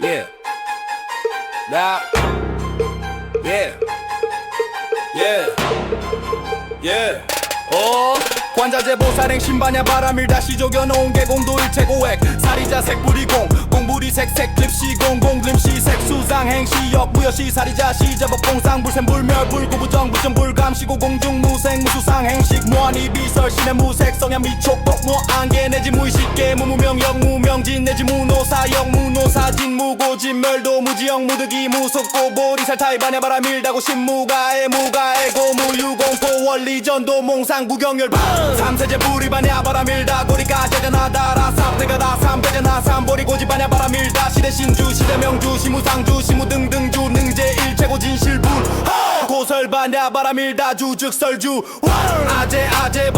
Yeah. Now. Yeah. Yeah. Yeah. 어 관자재 보살행 신반야 바람을 다시 조겨놓은 개공도 일체고액 사리자 색불이공 공불이 색색 클립시 공공 글림시 색수상 행시역 무여시 사리자 시제법 공상 불샘 불멸 불구부정 부정 불감시고 공중 무생 무수상 행식 무한히 비설 신의 무색 성향 미촉 복 무 안개 내지 무의식계 무무명 역무명진 내지 무노사 역 무노 무고진멸도 무지영 무득이 무속고 보리살타이 반야바라 밀다고 신무가에 무가에 고 무유공포 원리전도 몽상 구경열반. 삼세제 불이반야 바라 밀다 고리까 제전하다라 삽대가 다 삼대전하 삼보리 고집반야 바라 밀다 시대 신주 시대 명주 시무상주 시무 등등주 능제 일체고 진실분. 고설반야 바라 밀다 주즉설주. 아재 아재